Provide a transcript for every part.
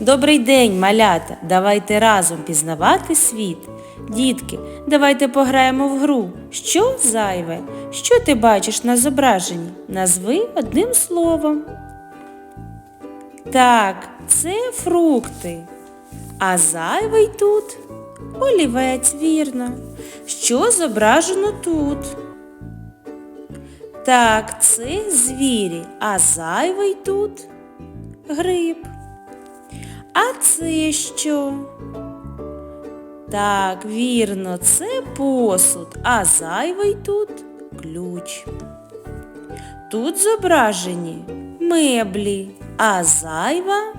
Добрий день, малята! Давайте разом пізнавати світ. Дітки, давайте пограємо в гру. Що зайве? Що ти бачиш на зображенні? Назви одним словом. Так, це фрукти. А зайвий тут олівець, вірно. Що зображено тут? Так, це звірі, а зайвий тут гриб. А це що? Так, вірно, це посуд, а зайвий тут ключ. Тут зображені меблі, а зайва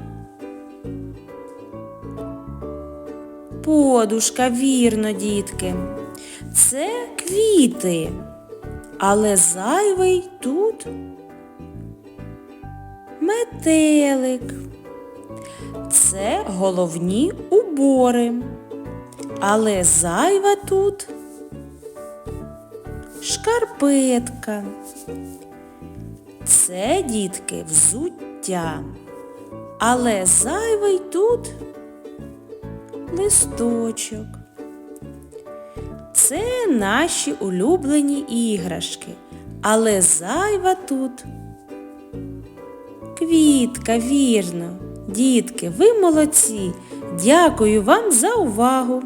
подушка, вірно, дітки. Це квіти, але зайвий тут метелик. Це головні убори. Але зайва тут шкарпетка. Це, дітки, взуття. Але зайвий тут листочок. Це наші улюблені іграшки. Але зайва тут Квітка, вірно. Дітки, ви молодці. Дякую вам за увагу.